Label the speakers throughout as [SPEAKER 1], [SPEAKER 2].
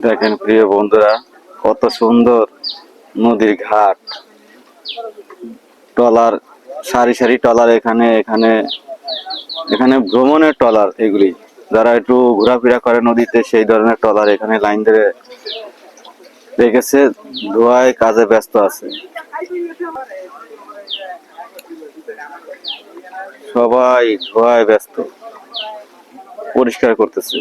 [SPEAKER 1] দেখেন প্রিয় বন্ধুরা, কত সুন্দর নদীর ঘাট। টলার, সারি সারি টলার এখানে এখানে এখানে ভ্রমণের টলার এগুলি। যারা একটু ঘোরাফেরা করে নদীতে, সেই ধরনের টলার এখানে লাইন ধরে রেখেছে। ধোয়ায় কাজে ব্যস্ত আছে। সবাই ধোয়ায় ব্যস্ত। পরিষ্কার করতেছে।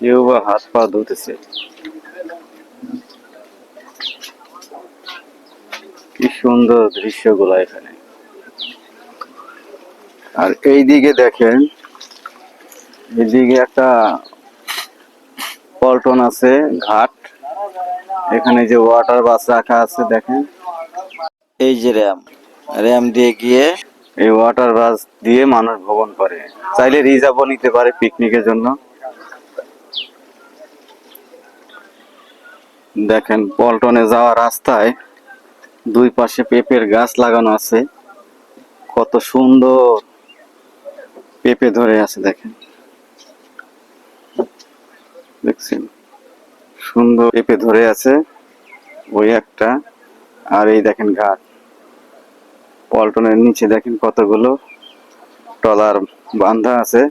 [SPEAKER 1] কেউ বা হাত পা ধুতেছে কি সুন্দর দৃশ্যগুলো এখানে। আর এই দিকে দেখেন এইদিকে একটা পল্টন আছে ঘাট। এখানে যে ওয়াটার বাস রাখা আছে দেখেন।
[SPEAKER 2] এই যে র্যাম র্যাম দিয়ে গিয়ে
[SPEAKER 1] এই ওয়াটার বাস দিয়ে মানুষ ভ্রমণ করে। চাইলে রিজার্ভও নিতে পারে পিকনিকের জন্য। দেখেন, পল্টনে যাওয়ার রাস্তায় দুই পাশে পেঁপের গাছ লাগানো আছে। কত সুন্দর পেঁপে ধরে আছে, দেখেন। দেখছেন? সুন্দর পেঁপে ধরে আছে ওই একটা। আর এই দেখেন ঘাট। পল্টনের নিচে দেখেন কতগুলো টলার বান্ধা আছে।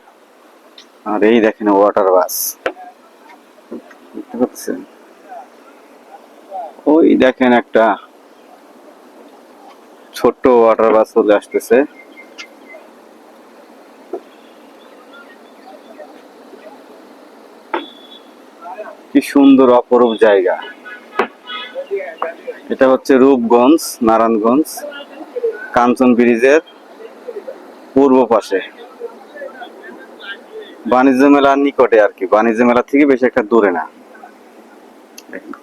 [SPEAKER 1] আর এই দেখেন ওয়াটার বাস। দেখতে পাচ্ছেন? ওই দেখেন একটা ছোট্ট ওয়াটার বাস চলে আসতেছে। কি সুন্দর অপরূপ জায়গা। এটা হচ্ছে রূপগঞ্জ, নারায়ণগঞ্জ, কাঞ্চন ব্রিজের পূর্ব পাশে। বাণিজ্য মেলার নিকটে আর কি। বাণিজ্য মেলা থেকে বেশি একটা দূরে না।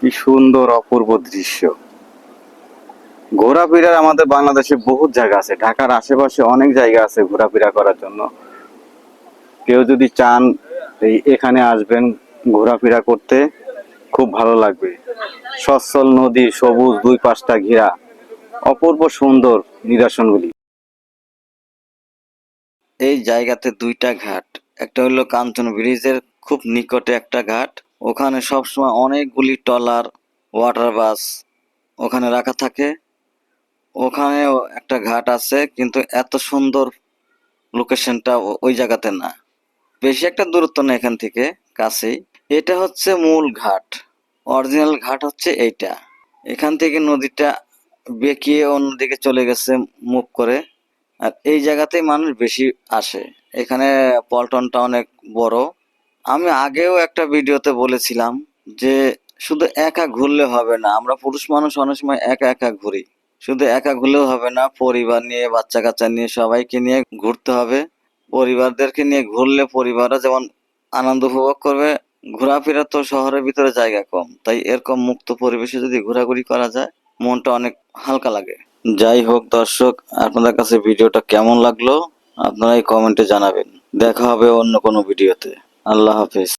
[SPEAKER 1] কি সুন্দর অপূর্ব দৃশ্য। ঘোরাফেরার আমাদের বাংলাদেশে বহুত জায়গা আছে। ঢাকার আশেপাশে অনেক জায়গা আছে ঘোরাফেরা করার জন্য। কেউ যদি চান এই এখানে আসবেন ঘোরাফেরা করতে, খুব ভালো লাগবে। সচ্ছল নদী, সবুজ দুই পাশটা ঘেরা। অপূর্ব সুন্দর নিদর্শনগুলি।
[SPEAKER 2] এই জায়গাতে দুইটা ঘাট। একটা হলো কাঞ্চন ব্রিজের খুব নিকটে একটা ঘাট। ওখানে সবসময় অনেকগুলি টলার ওয়াটার বাস ওখানে রাখা থাকে। ওখানেও একটা ঘাট আছে, কিন্তু এত সুন্দর লোকেশনটা ওই জায়গাতে না। বেশি একটা দূরত্ব না এখান থেকে, কাছেই। এটা হচ্ছে মূল ঘাট। অরিজিনাল ঘাট হচ্ছে এইটা। এখান থেকে নদীটা বেঁকিয়ে অন্যদিকে চলে গেছে মুখ করে। আর এই জায়গাতেই মানুষ বেশি আসে। এখানে পল্টনটা অনেক বড়। আমি আগেও একটা ভিডিওতে বলেছিলাম যে শুধু একা ঘুরলে হবে না, আমরা পুরুষ মানুষ অনেক সময় একা একা ঘুরি। শুধু একা ঘুরলেও হবে না, পরিবার নিয়ে বাচ্চা কাচ্চা নিয়ে, সবাইকে নিয়ে ঘুরতে হবে। পরিবারদেরকে নিয়ে ঘুরলে পরিবাররা যেমন আনন্দ উপভোগ করবে, ঘোরাফেরা তো শহরের ভিতরে জায়গা কম, তাই এরকম মুক্ত পরিবেশে যদি ঘোরাঘুরি করা যায়, মনটা অনেক হালকা লাগে। যাই হোক দর্শক, আপনাদের কাছে ভিডিওটা কেমন লাগল আপনারা এই কমেন্টে জানাবেন। দেখা হবে অন্য কোনো ভিডিওতে। আল্লাহ হাফেজ।